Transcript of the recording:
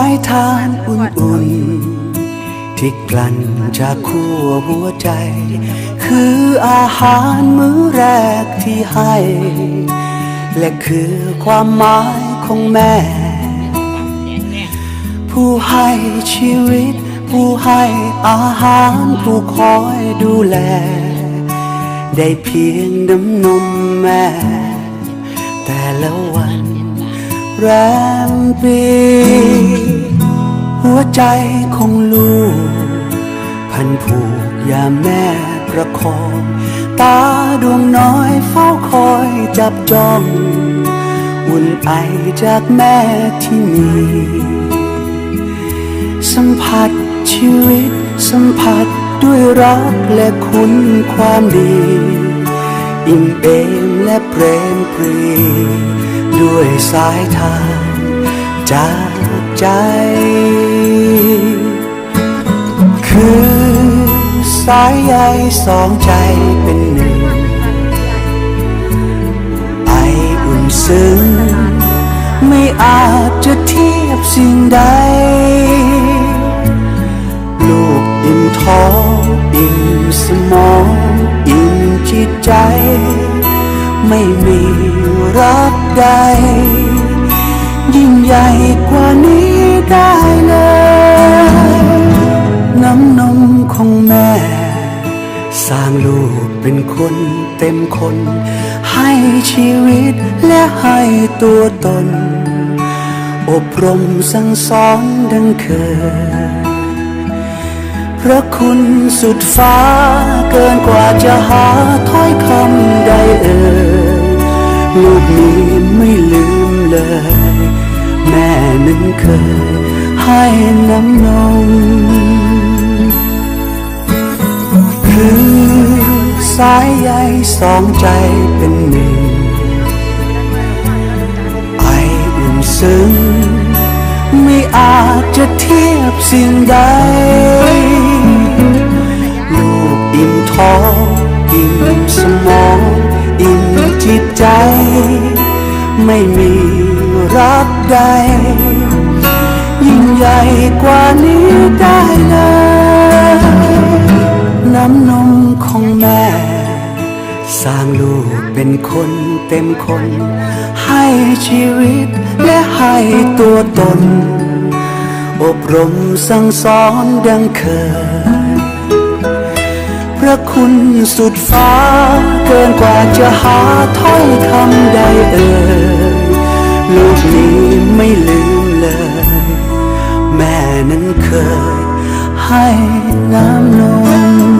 ายทานอุ่นๆที่กลั่นจากขั้วหัวใจ คืออาหารมื้อแรกที่ให้ และคือความหมายของแม่ ผู้ให้ชีวิต ผู้ให้อาหารผู้คอยดูแล ได้เพียงน้ำนมแม่ แต่ละวันแรมปี ใจของลูก พันผูกยามแม่ประคอง ตาดวงน้อยเฝ้าคอยจับจ้องอุ่นไอจากแม่ที่มี สัมผัสชีวิตสัมผัสด้วยรักและคุณความดี อิ่มเอมและเปรมปรี ด้วยสายทานจากใจ สายใยสองใจเป็นหนึ่ง ไออุ่นซึ้ง ไม่อาจจะเทียบสิ่งใด ลูกอิ่มท้องอิ่มสมองอิ่มจิตใจ ไม่มีรักใด ยิ่งใหญ่กว่านี้ได้เลย สร้างลูกเป็นคนเต็มคน ให้ชีวิตและให้ตัวตน อบรมสั่งสอนดังเคย พระคุณสุดฟ้าเกินกว่าจะหาถ้อยคำใดเอ่ยลูกนี้ไม่ลืมเลย แม่นั้นเคยให้น้ำนม สองใจเป็นหนึ่ง ไออุ่นซึ้ง ไม่อาจจะเทียบสิ่งใด ลูกอิ่มท้องอิ่มสมองอิ่มจิตใจ ไม่มีรักใด ยิ่งใหญ่กว่านี้ได้เลยน้ำนมของแม่ สร้างลูกเป็นคนเต็มคน ให้ชีวิตและให้ตัวตน อบรมสั่งสอนดังเคย พระคุณสุดฟ้าเกินกว่าจะหาถ้อยคำใดเอ่ยลูกนี้ไม่ลืมเลย แม่นั้นเคยให้น้ำนม